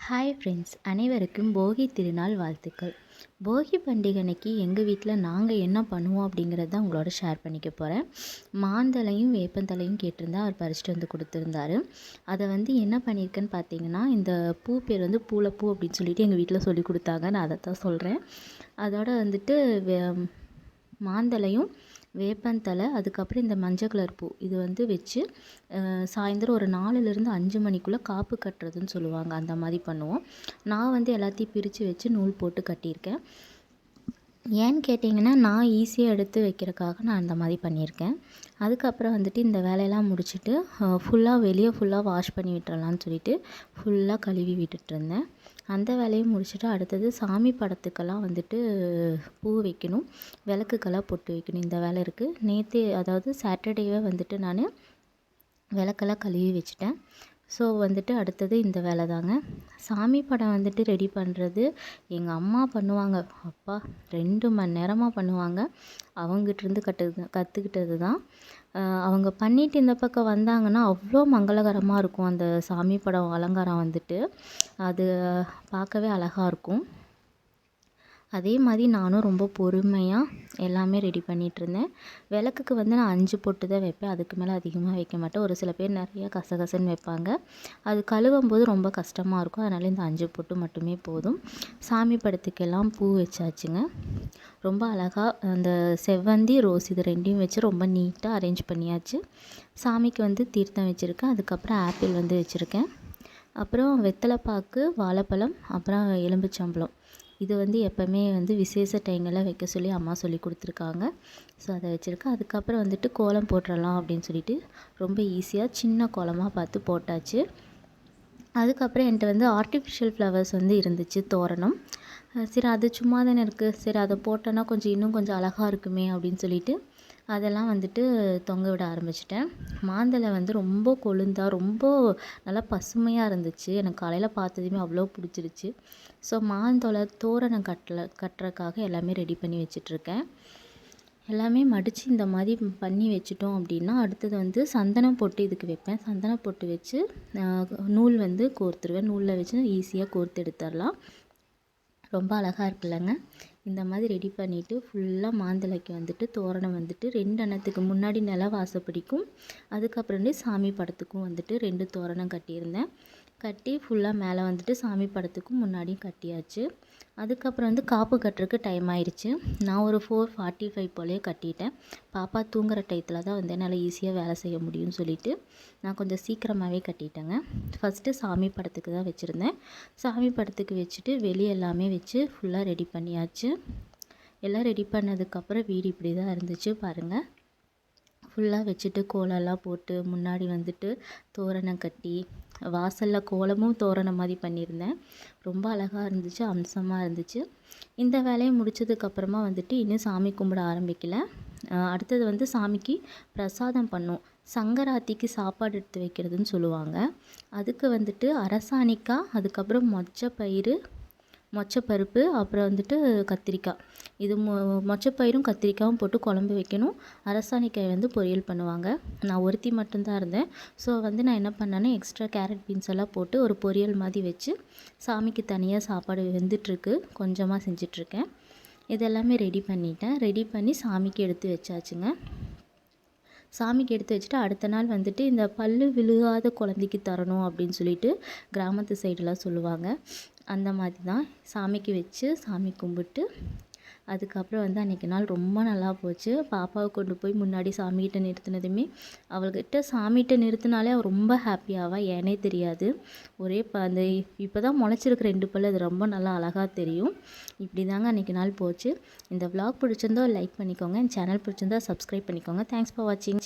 Hi friends அனைவருக்கும் போகி திருநாள் வாழ்த்துக்கள். போகி பண்டிகை எங்கள் வீட்டில் நாங்கள் என்ன பண்ணுவோம் அப்படிங்கிறத உங்களோட ஷேர் பண்ணிக்க போகிறேன் மாந்தலையும் வேப்பந்தலையும் கேட்டிருந்தா அவர் பறிச்சுட்டு வந்து கொடுத்துருந்தாரு. அதை வந்து என்ன பண்ணியிருக்கேன்னு பார்த்தீங்கன்னா இந்த பூ பேர் வந்து பூளைப்பூ அப்படின்னு சொல்லிட்டு எங்கள் வீட்டில் சொல்லி கொடுத்தாங்க நான் அதை தான் சொல்கிறேன் அதோட வந்துட்டு மாந்தலையும் வேப்பந்தழை அதுக்கப்புறம் இந்த மஞ்சள் கலர் பூ. இது வந்து வச்சு சாயந்தரம் ஒரு நாலுலேருந்து அஞ்சு மணிக்குள்ளே காப்பு கட்டுறதுன்னு சொல்லுவாங்க. அந்த மாதிரி பண்ணுவோம். நான் வந்து எல்லாத்தையும் பிரித்து வச்சு நூல் போட்டு கட்டியிருக்கேன். ஏன்னு கேட்டிங்கன்னா நான் ஈஸியாக எடுத்து வைக்கிறக்காக நான் அந்த மாதிரி பண்ணியிருக்கேன். அதுக்கப்புறம் வந்துட்டு இந்த வேலையெல்லாம் முடிச்சுட்டு ஃபுல்லாக வெளியே ஃபுல்லாக வாஷ் பண்ணி விட்டுறலான்னு சொல்லிட்டு ஃபுல்லாக கழுவி விட்டுட்டுருந்தேன் அந்த வேலையை முடிச்சுட்டு அடுத்தது சாமி படத்துக்கெல்லாம் வந்துட்டு பூ வைக்கணும். விளக்குக்கெல்லாம் பொட்டு வைக்கணும். இந்த வேலை இருக்குது நேற்று அதாவது சாட்டர்டேவே வந்துட்டு நான் விளக்கெல்லாம் கழுவி வச்சுட்டேன். ஸோ வந்துட்டு அடுத்தது இந்த வேலை தாங்க. சாமி படம் வந்துட்டு ரெடி பண்ணுறது எங்கள் அம்மா பண்ணுவாங்க. அப்பா ரெண்டு மணி நேரமாக பண்ணுவாங்க. அவங்ககிட்டருந்து கட்டு கற்றுக்கிட்டது தான். அவங்க பண்ணிட்டு இந்த பக்கம் வந்தாங்கன்னா அவ்வளோ மங்களகரமாக இருக்கும் அந்த சாமி படம் அலங்காரம் வந்துட்டு. அது பார்க்கவே அழகாக இருக்கும். அதே மாதிரி நானும் ரொம்ப பொறுமையாக எல்லாமே ரெடி பண்ணிகிட்ருந்தேன் விளக்குக்கு வந்து நான் அஞ்சு பொட்டு தான் வைப்பேன். அதுக்கு மேலே அதிகமாக வைக்க மாட்டேன். ஒரு சில பேர் நிறையா கசகசன்னு வைப்பாங்க. அது கழுவும் போது ரொம்ப கஷ்டமாக இருக்கும். அதனால் இந்த அஞ்சு பொட்டு மட்டுமே போதும். சாமி படத்துக்கெல்லாம் பூ வச்சாச்சுங்க. ரொம்ப அழகாக அந்த செவ்வந்தி ரோஸ் இது ரெண்டையும் வச்சு ரொம்ப நீட்டாக அரேஞ்ச் பண்ணியாச்சு. சாமிக்கு வந்து தீர்த்தம் வச்சுருக்கேன். அதுக்கப்புறம் ஆப்பிள் வந்து வச்சுருக்கேன். அப்புறம் வெத்தலைப்பாக்கு வாழைப்பழம் அப்புறம் எலும்புச்சம்பழம் இது வந்து எப்போவுமே வந்து விசேஷ டைங்களில் வைக்க சொல்லி அம்மா சொல்லி கொடுத்துருக்காங்க. ஸோ அதை வச்சுருக்கேன் அதுக்கப்புறம் வந்துட்டு கோலம் போட்டுடலாம் அப்படின்னு சொல்லிட்டு ரொம்ப ஈஸியாக சின்ன கோலமாக பார்த்து போட்டாச்சு. அதுக்கப்புறம் என்கிட்ட வந்து ஆர்டிஃபிஷியல் ஃப்ளவர்ஸ் வந்து இருந்துச்சு தோரணம். சரி அது சும்மா தானே இருக்குது சரி அதை போட்டோன்னா கொஞ்சம் இன்னும் கொஞ்சம் அழகாக இருக்குமே அப்படின்னு சொல்லிட்டு அதெல்லாம் வந்துட்டு தொங்க விட ஆரம்பிச்சிட்டேன். மாந்தலை வந்து ரொம்ப கொழுந்தா ரொம்ப நல்லா பசுமையாக இருந்துச்சு. எனக்கு காலையில் பார்த்ததுமே அவ்வளோ பிடிச்சிருச்சு. ஸோ மாந்தோலை தோரணம் கட்டல கட்டுறக்காக எல்லாமே ரெடி பண்ணி வச்சிட்ருக்கேன் எல்லாமே மடித்து இந்த மாதிரி பண்ணி வச்சுட்டோம் அப்படின்னா அடுத்தது வந்து சந்தனம் பொட்டு இதுக்கு வைப்பேன். சந்தனம் பொட்டு வச்சு நூல் வந்து கோர்த்துருவேன். நூலில் வச்சு ஈஸியாக கோர்த்து எடுத்துடலாம். ரொம்ப அழகாக இருக்குல்லங்க. இந்த மாதிரி ரெடி பண்ணிவிட்டு ஃபுல்லாக மாந்தலைக்கு வந்துட்டு தோரணம் வந்துட்டு ரெண்டு அன்னத்துக்கு முன்னாடி நில வாசப்படிக்கும் அதுக்கப்புறமே சாமி படத்துக்கும் வந்துட்டு ரெண்டு தோரணம் கட்டியிருந்தேன். கட்டி ஃபுல்லாக மேலே வந்துட்டு சாமி படத்துக்கும் முன்னாடியும் கட்டியாச்சு. அதுக்கப்புறம் வந்து காப்பு கட்டுறதுக்கு டைம் ஆயிடுச்சு நான் ஒரு ஃபோர் ஃபார்ட்டி ஃபைவ் போலேயே கட்டிட்டேன். பாப்பா தூங்குகிற டயத்தில் தான் வந்து என்னால் ஈஸியாக வேலை செய்ய முடியும்னு சொல்லிவிட்டு நான் கொஞ்சம் சீக்கிரமாகவே கட்டிட்டேங்க. ஃபஸ்ட்டு சாமி படத்துக்கு தான் வச்சுருந்தேன். சாமி படத்துக்கு வச்சுட்டு வெளியே எல்லாமே வச்சு ஃபுல்லாக ரெடி பண்ணியாச்சு. எல்லாம் ரெடி பண்ணதுக்கப்புறம் வீடு இப்படி தான் இருந்துச்சு பாருங்கள் ஃபுல்லாக வச்சுட்டு கோலம்லாம் போட்டு முன்னாடி வந்துட்டு தோரணம் கட்டி வாசலில் கோலமும் தோரணம் மாதிரி பண்ணியிருந்தேன். ரொம்ப அழகாக இருந்துச்சு அம்சமாக இருந்துச்சு. இந்த வேலையை முடித்ததுக்கப்புறமா வந்துட்டு இன்னும் சாமி கும்பிட ஆரம்பிக்கல. அடுத்தது வந்து சாமிக்கு பிரசாதம் பண்ணும். சங்கராத்திக்கு சாப்பாடு எடுத்து வைக்கிறதுன்னு சொல்லுவாங்க. அதுக்கு வந்துட்டு அரசாணிக்காய் அதுக்கப்புறம் மொச்சப்பயிறு மொச்சப்பருப்பு அப்புறம் வந்துட்டு கத்திரிக்காய். இது மொ மொச்சப்பயிரும் கத்திரிக்காயும் போட்டு குழம்பு வைக்கணும். அரசாணிக்காய் வந்து பொரியல் பண்ணுவாங்க. நான் ஒருத்தி மட்டும்தான் இருந்தேன். ஸோ வந்து நான் என்ன பண்ணேன்னா எக்ஸ்ட்ரா கேரட் பீன்ஸ் எல்லாம் போட்டு ஒரு பொரியல் மாதிரி வச்சு சாமிக்கு தனியாக சாப்பாடு வெந்துட்டுருக்கு. கொஞ்சமாக செஞ்சிட்ருக்கேன். இதெல்லாமே ரெடி பண்ணிட்டேன். ரெடி பண்ணி சாமிக்கு எடுத்து வச்சாச்சுங்க. சாமிக்கு எடுத்து வச்சுட்டு அடுத்த நாள் வந்துட்டு இந்த பல்லு விழுகாத குழந்தைக்கு தரணும் அப்படின்னு சொல்லிட்டு கிராமத்து சைடெலாம் சொல்லுவாங்க. அந்த மாதிரி தான் சாமிக்கு வச்சு சாமி கும்பிட்டு அதுக்கப்புறம் வந்து அன்றைக்கி நாள் ரொம்ப நல்லா போச்சு. பாப்பாவை கொண்டு போய் முன்னாடி சாமிகிட்ட நிறுத்தினதுமே அவள்கிட்ட சாமிகிட்ட நிறுத்தினாலே அவள் ரொம்ப ஹாப்பியாவா ஏனே தெரியாது. ஒரே ப அந்த இப்போ தான் முளைச்சிருக்க ரெண்டு பல் அது ரொம்ப நல்லா அழகாக தெரியும். இப்படி தாங்க அன்றைக்கி நாள் போச்சு. இந்த விலாக் பிடிச்சிருந்தோ லைக் பண்ணிக்கோங்க. சேனல் பிடிச்சிருந்தா சப்ஸ்கிரைப் பண்ணிக்கோங்க. தேங்க்ஸ் ஃபார் வாட்சிங்